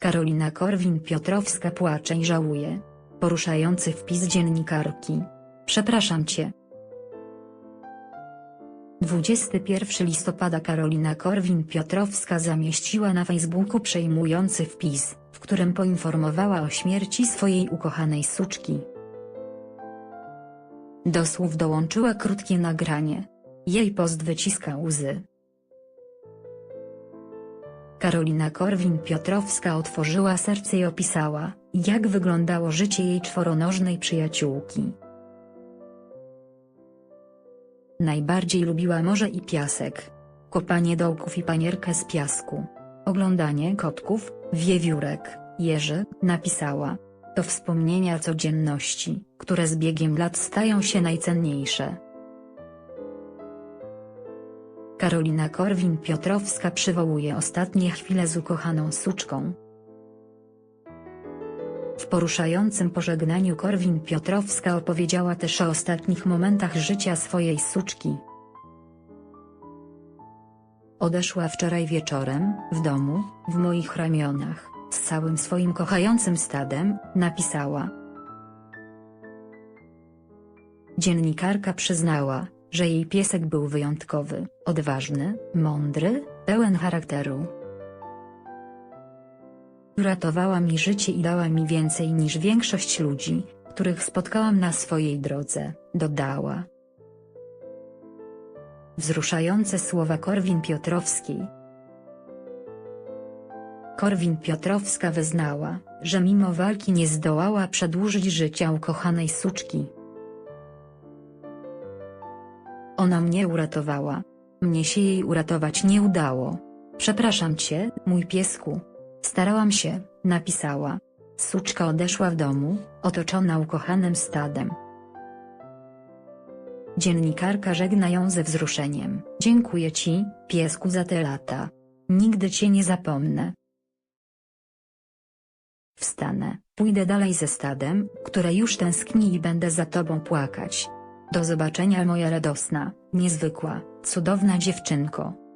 Karolina Korwin-Piotrowska płacze i żałuje. Poruszający wpis dziennikarki. Przepraszam cię. 21 listopada Karolina Korwin-Piotrowska zamieściła na Facebooku przejmujący wpis, w którym poinformowała o śmierci swojej ukochanej suczki. Do słów dołączyła krótkie nagranie. Jej post wyciska łzy. Karolina Korwin-Piotrowska otworzyła serce i opisała, jak wyglądało życie jej czworonożnej przyjaciółki. Najbardziej lubiła morze i piasek. Kopanie dołków i panierkę z piasku. Oglądanie kotków, wiewiórek, jeży, napisała. To wspomnienia codzienności, które z biegiem lat stają się najcenniejsze. Karolina Korwin-Piotrowska przywołuje ostatnie chwile z ukochaną suczką. W poruszającym pożegnaniu Korwin-Piotrowska opowiedziała też o ostatnich momentach życia swojej suczki. Odeszła wczoraj wieczorem, w domu, w moich ramionach, z całym swoim kochającym stadem, napisała. Dziennikarka przyznała, że jej piesek był wyjątkowy, odważny, mądry, pełen charakteru. Uratowała mi życie i dała mi więcej niż większość ludzi, których spotkałam na swojej drodze, dodała. Wzruszające słowa Korwin Piotrowskiej. Korwin Piotrowska wyznała, że mimo walki nie zdołała przedłużyć życia ukochanej suczki. Ona mnie uratowała. Mnie się jej uratować nie udało. Przepraszam cię, mój piesku. Starałam się, napisała. Suczka odeszła w domu, otoczona ukochanym stadem. Dziennikarka żegna ją ze wzruszeniem. Dziękuję ci, piesku za te lata. Nigdy cię nie zapomnę. Wstanę, pójdę dalej ze stadem, które już tęskni i będę za tobą płakać. Do zobaczenia moja radosna, niezwykła, cudowna dziewczynko.